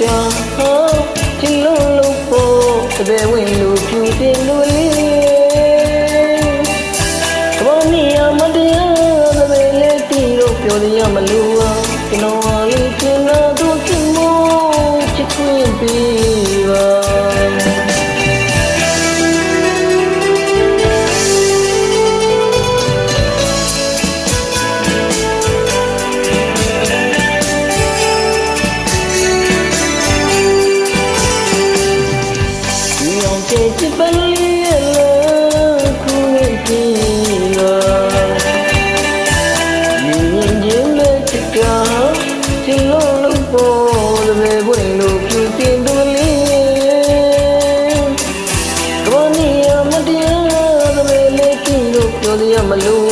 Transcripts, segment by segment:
တော်ဟောချင်လို့လို့ဖို့တပည့်ဝင်လို့ဖြူတင်လို့လေးသဘောမီအမတရားတပည့်လေးတီးလို့ပြောရမလို့ကျွန်တော် မလို့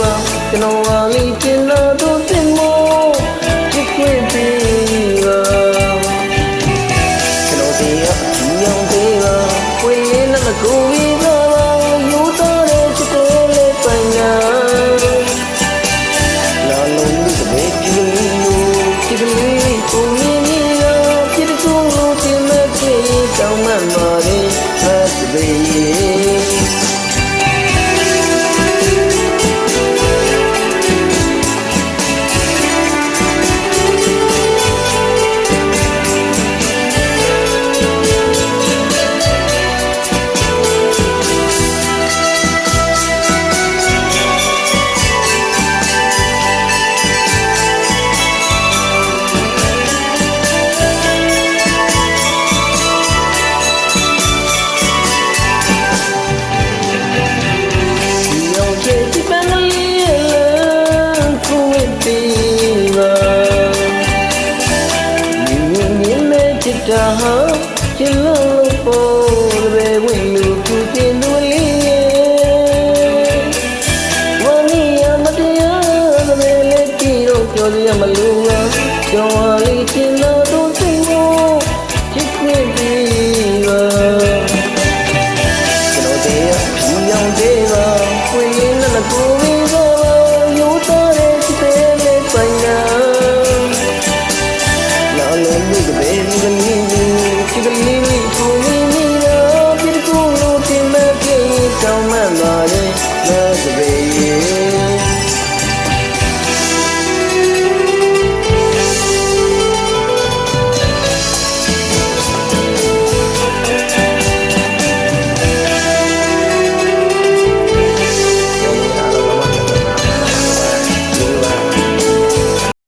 ကျွန်တော်ကလေးကျင်တော် the Tahan Chilulu Podre Windu Kutinu Liye Wani Amadiya Dre Lekiro Chodiyamaluwa Chowali Chinawa ဒီကမီလီဖူမီမီလိုဒီကူလိုဒီမဲ့ပြေတောင်းမှန်ပါလေ Love the way